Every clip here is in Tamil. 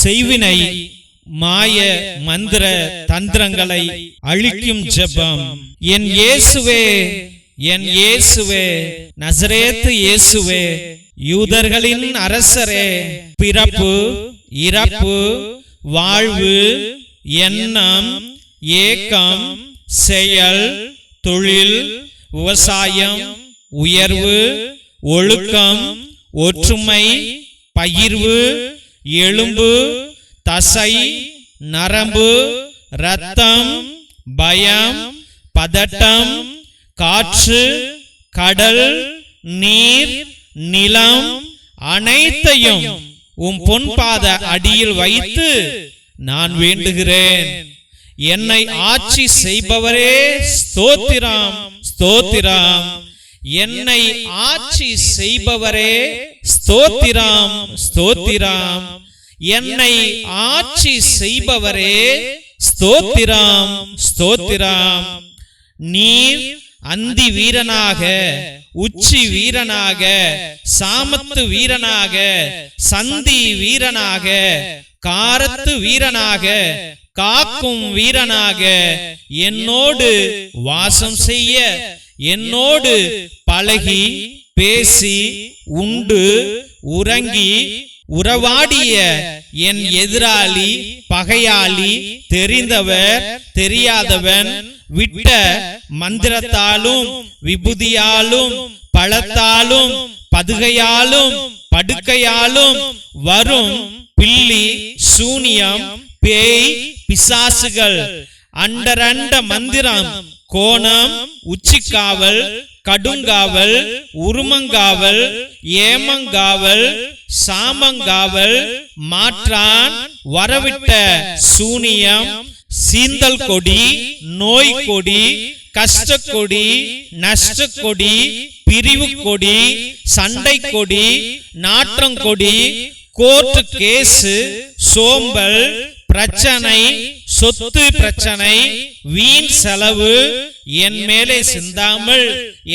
செய்வினை மாய மந்திர தந்திரங்களை அழிக்கும் ஜெபம். என் இயேசுவே என் இயேசுவே நசரேத்து இயேசுவே யூதர்களின் அரசரே பிறப்பு இறப்பு வாழ்வு எண்ணம் ஏக்கம் செயல் தொழில் விவசாயம் உயர்வு ஒழுக்கம் ஒற்றுமை பகிர்வு எலும்பு தசை நரம்பு ரத்தம் பயம் பதட்டம் காற்று கடல் நீர் நிலம் அனைத்தையும் உம் பொன்பாத அடியில் வைத்து நான் வேண்டுகிறேன். என்னை ஆட்சி செய்பவரே ஸ்தோத்திரம் ஸ்தோத்திரம். என்னை ஆட்சி செய்பவரே ஸ்தோத்திரம் ஸ்தோத்திரம் என்னை ஆட்சி செய்பவரே ஸ்தோத்திரம். ஸ்தோத்திரம். நீர் அந்தி வீரனாக உச்சி வீரனாக சாமத்து வீரனாக சந்தி வீரனாக காரத்து வீரனாக காக்கும் வீரனாக என்னோடு வாசம் செய்ய என்னோடு பழகி பேசி உண்டு உறங்கி உறவாடிய என் எதிராளி பகையாளி தெரிந்தவர் தெரியாதவன் விட்ட மந்திரத்தாலும் விபூதியாலும் பழத்தாலும் பதுகையாலும் படுக்கையாலும் வரும் பில்லி சூனியம் பேய் பிசாசுகள் அண்டரண்ட மந்திரம் கோணம் உச்சிக்காவல் கடுங்காவல் உருமங்காவல் ஏமங்காவல் சாமங்காவல் மாற்றான் வரவிட்ட சூனியம் சீந்தல் கொடி நோய் கொடி கஷ்ட கொடி நஷ்ட கொடி பிரிவு கொடி சண்டை கொடி நாற்றங்கொடி கோர்ட்டு கேசு சோம்பல் பிரச்சனை சொத்து பிரச்சனை வீண் செலவு என் மேலே சிந்தாமல்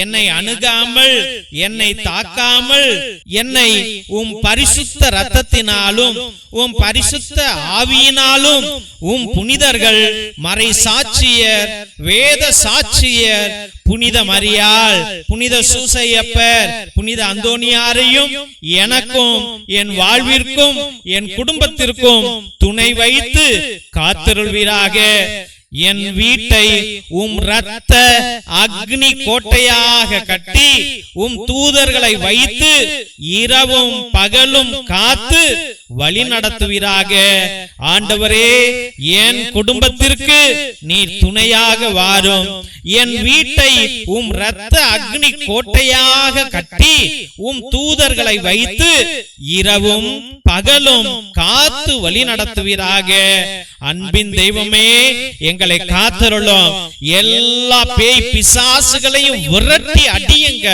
என்னை அணுகாமல் என்னை தாக்காமல் என்னை உம் பரிசுத்த ரத்தத்தினாலும் உம் பரிசுத்த ஆவியினாலும் உம் புனிதர்கள் மறை சாட்சியர் வேத சாட்சியர் புனித மரியாள் புனித சூசையப்பர் புனித அந்தோனியாரையும் எனக்கும் என் வாழ்விற்கும் என் குடும்பத்திற்கும் துணை வைத்து காத்திருள்வீராக என் வீட்டை உம் ரத்த அக்னி கோட்டையாக கட்டி உம் தூதர்களை வைத்து இரவும் பகலும் காத்து வழி நடத்துவீராக. ஆண்டவரே என் குடும்பத்திற்கு நீர் துணையாக வாரும். என் வீட்டை உம் ரத்த அக்னி கோட்டையாக கட்டி உம் தூதர்களை வைத்து இரவும் பகலும் காத்து வழி நடத்துவீராக. அன்பின் தெய்வமே எங்களை காத்தருளும். எல்லா பேய் பிசாசுகளையும் விரட்டி அடியுங்க.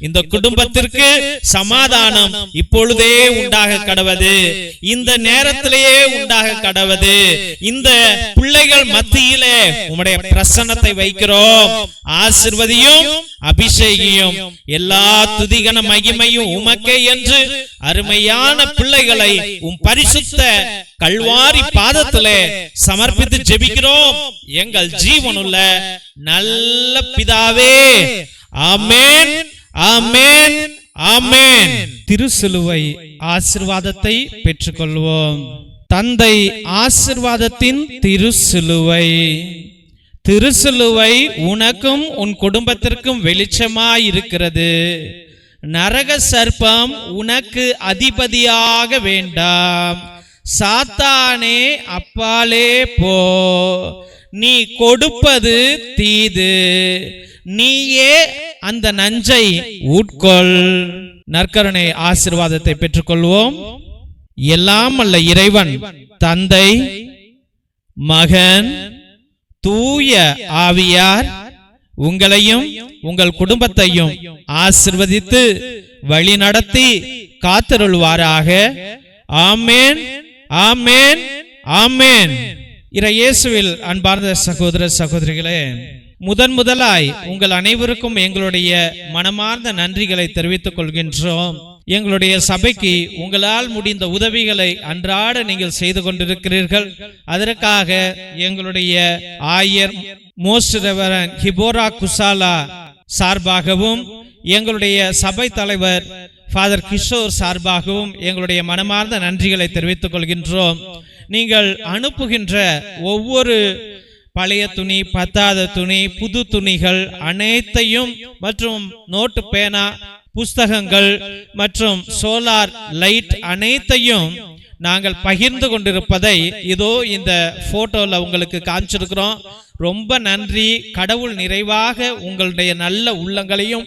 இந்த குடும்பத்திற்கு சமாதானம் இப்பொழுதே உண்டாக கடவது. இந்த நேரத்திலேயே உண்டாக கடவது. இந்த பிள்ளைகள் மத்தியிலே உம்முடைய பிரசன்னத்தை வைக்கிறோம். ஆசிர்வதியும் அபிஷேகியும். எல்லா துதிகன மகிமையும் உமக்கே என்று அருமையான பிள்ளைகளை உம் பரிசுத்த கல்வாரி பாதத்திலே சமர்ப்பித்து ஜெபிக்கிறோம். எங்கள் ஜீவனுள்ள நல்ல பிதாவே. ஆமேன். ஆமேன். ஆமேன். திருசிலுவை ஆசிர்வாதத்தை பெற்றுக்கொள்வோம். தந்தை ஆசிர்வாதத்தின் திருசிலுவை. திருசிலுவை உனக்கும் உன் குடும்பத்திற்கும் வெளிச்சமாயிருக்கிறது. நரக சர்ப்பம் உனக்கு அதிபதியாக வேண்டாம். சாத்தானே அப்பாலே போ. நீ கொடுப்பது தீது. நீயே அந்த நஞ்சை உட்கொள். நற்கருணை ஆசிர்வாதத்தை பெற்றுக்கொள்வோம். எல்லாம் அல்ல இறைவன் தந்தை மகன் தூய ஆவியார் உங்களையும் உங்கள் குடும்பத்தையும் ஆசிர்வதித்து வழி நடத்தி காத்தருள்வாராக. ஆமேன் ஆமேன் ஆமேன். இறையேசுவில் அன்பார்ந்த சகோதர சகோதரிகளே முதன் முதலாய் உங்கள் அனைவருக்கும் எங்களுடைய மனமார்ந்த நன்றிகளை தெரிவித்துக் கொள்கின்றோம். எங்களுடைய சபைக்கு உங்களால் முடிந்த உதவிகளை அன்றாட நீங்கள் செய்து கொண்டிருக்கிறீர்கள். அதற்காக எங்களுடைய ஆயர் மோஸ்ட் ரெவரன் ஹிபோரா குசாலா சார்பாகவும் எங்களுடைய சபை தலைவர் ஃபாதர் கிஷோர் சார்பாகவும் எங்களுடைய மனமார்ந்த நன்றிகளை தெரிவித்துக் கொள்கின்றோம். நீங்கள் அனுப்புகின்ற ஒவ்வொரு பழைய துணி பத்தாத துணி புது துணிகள் அனைத்தையும் மற்றும் நோட்டு பேனா புஸ்தகங்கள் மற்றும் சோலார் லைட் அனைத்தையும் நாங்கள் பகிர்ந்து கொண்டிருப்பதை இதோ இந்த போட்டோல உங்களுக்கு காமிச்சிருக்கிறோம். ரொம்ப நன்றி. கடவுள் நிறைவாக உங்களுடைய நல்ல உள்ளங்களையும்